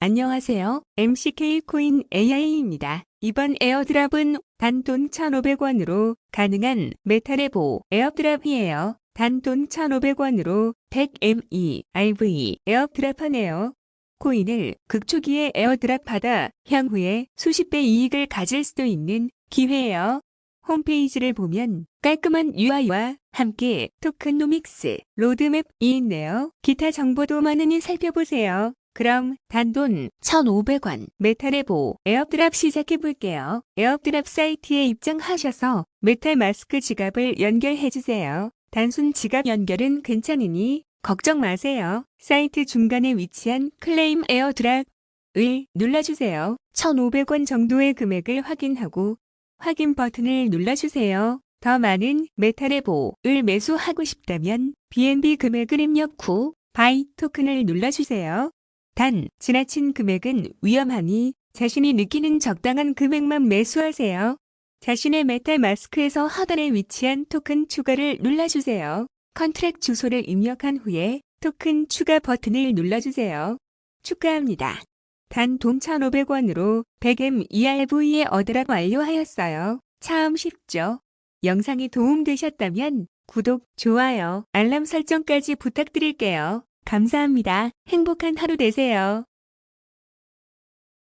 안녕하세요. MCK 코인 AI입니다. 이번 에어드랍은 단돈 1,500원으로 가능한 메타레보 에어드랍이에요. 단돈 1,500원으로 100ME RV 에어드랍하네요. 코인을 극초기에 에어드랍하다 향후에 수십 배 이익을 가질 수도 있는 기회예요. 홈페이지를 보면 깔끔한 UI와 함께 토큰노믹스 로드맵이 있네요. 기타 정보도 많으니 살펴보세요. 그럼 단돈 1,500원 메탈레보 에어드랍 시작해 볼게요. 에어드랍 사이트에 입장하셔서 메탈 마스크 지갑을 연결해 주세요. 단순 지갑 연결은 괜찮으니 걱정 마세요. 사이트 중간에 위치한 클레임 에어드랍을 눌러주세요. 1,500원 정도의 금액을 확인하고 확인 버튼을 눌러주세요. 더 많은 메탈레보를 매수하고 싶다면 BNB 금액을 입력 후 바이 토큰을 눌러주세요. 단, 지나친 금액은 위험하니 자신이 느끼는 적당한 금액만 매수하세요. 자신의 메탈 마스크에서 하단에 위치한 토큰 추가를 눌러주세요. 컨트랙 주소를 입력한 후에 토큰 추가 버튼을 눌러주세요. 축하합니다. 단 돈 1,500원으로 100M ERV에 어드랍 완료하였어요. 참 쉽죠? 영상이 도움되셨다면 구독, 좋아요, 알람 설정까지 부탁드릴게요. 감사합니다. 행복한 하루 되세요.